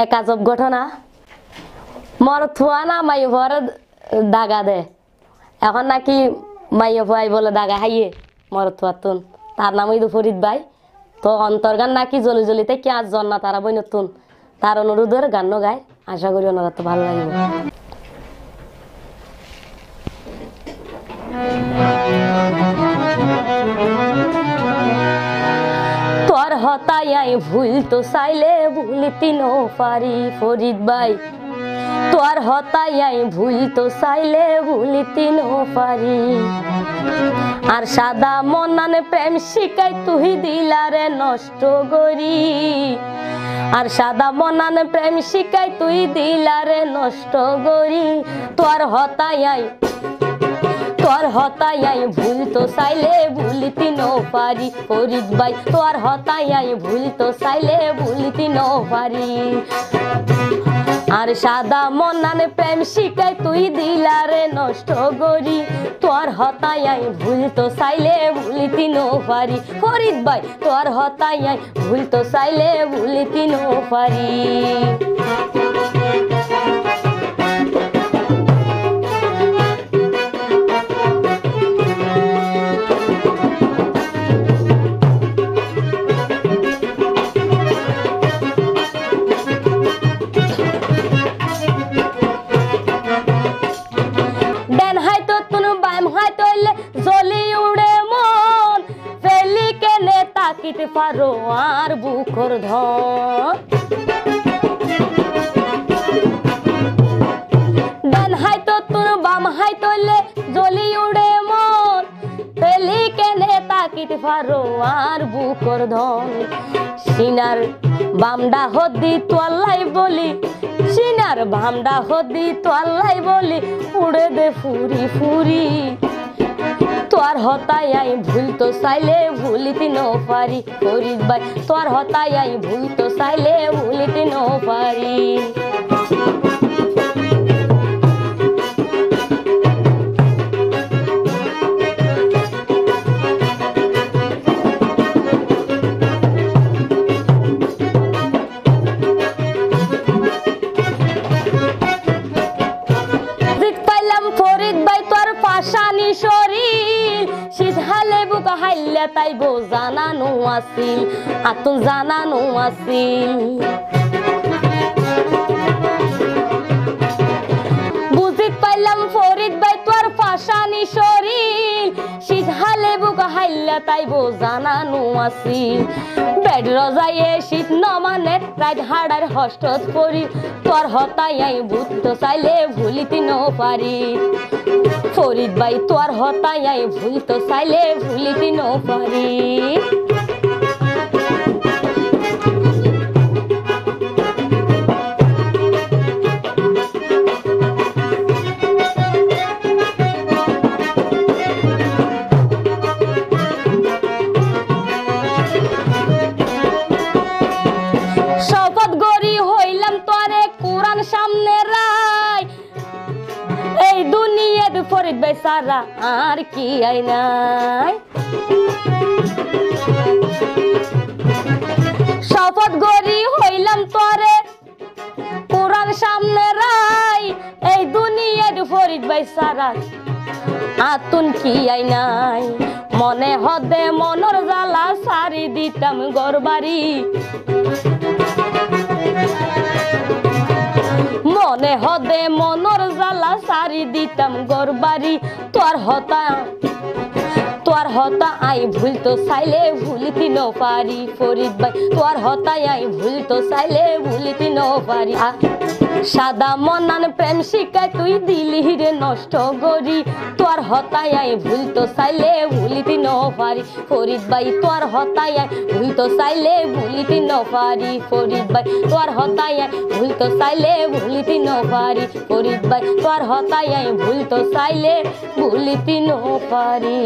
এক আজব ঘটনা। মর থুয়া না মাই ভর দাগা দে। এখন নাকি মাই ভাই বলে দাগা হাইয়ে মর থুয়া তুন। তার নাম ইদু ফরিদ ভাই তো অন্তর্গান নাকি জলি জলিতে কি আজ জন্না তারা বই নতুন তার অনুরোধের গান গায় আশা করি ওনারা তো ভালো লাগবে। আই ভুল তো চাইলে ভুলিতি নো পারি, ফরিদ ভাই। তোর আই ভুল তো চাইলে ভুলিতি নো পারি। আর সাদা মনানে প্রেম শিকাই তুই দিলারে নষ্ট করি। আর সাদা মনান প্রেম শিকাই তুই দিলারে নষ্ট করি। তোর আই তোর হতাই আই ভুল তো চাইলে ভুলিতি ন পারি ফরিদ ভাই তোর হতাই আই ভুল তো চাইলে ভুলিতি ন পারি আর সাদা মনানে প্রেম শিকাই তুই দিলারে নষ্ট করি তোর হতাই আই ভুল তো চাইলে ভুলিতি ন পারি ফরিদ ভাই তোর হতাই আই ভুল তো চাইলে ভুলিতি ন পারি হাইতো জলি উড়ে মন। ফেলি কেনে তাকিতে পারো আর বুকর ধন। জলি উড়ে মন। আর বুকর ধন। সিনার বামডা হদি তোয়াল্লাই বলি, সিনার বামডা হদি তোয়াল্লাই বলি, উড়ে দে ফুরি ফুরি। তোর হতাই আই ভুল তো সাইলে ভুলিতে ন পারি ফরিদ ভাই তোর হতাই আই ভুল তো সাইলে ভুলিতে ন পারি। হাইলে তাইব জানানো আছিল আতুন জানানো আছিল। বুঝিত পাইলাম ফরিদ ভাই তোর পাশানি শরীর। সিধালে বুক হাইলে তাইব জানানো আছিল। বেড রজাইয়ে শীত নমানে রাত হাড়ার হস্তত পরি। তোর হতাই ভূত চাইলে ভুলিতি ন পারি। ফরিদ বাই তোর হতায় ভুল তো চাইলে ভুলিতি ন পারি। ফরিদ ভাই সারা আর কি আই নাই? শপথ গরি হইলাম তোরে, কোরআন সামনে রায়, এই দুনিয়ার ফরিদ ভাই সারা আতুন কি আই নাই? মনে হদে মনর জ্বালা সারি দিতাম গরবাড়ি মনে হদে, মনর জালা সারি দিতাম গরবারি তোর হতা তোর হতা আই ভুল তো সাইলে ভুলতি ন পারি ফরিদ ভাই তোর হতা আই ভুল তো সাইলে ভুলতি ন পারি সাদা মনান প্রেম শিকায় তুই দিলি নষ্ট করি তোর আই ভুল তো চাইলে ভুলিতি ন পারি। ফরিদ ভাই, তোর আই ভুল তো চাইলে ভুলিতি ন পারি। ফরিদ ভাই, তোর আই ভুল তো চাইলে ভুলিতি ন পারি। ফরিদ ভাই, তোর আই ভুল তো চাইলে ভুলিতি ন পারি।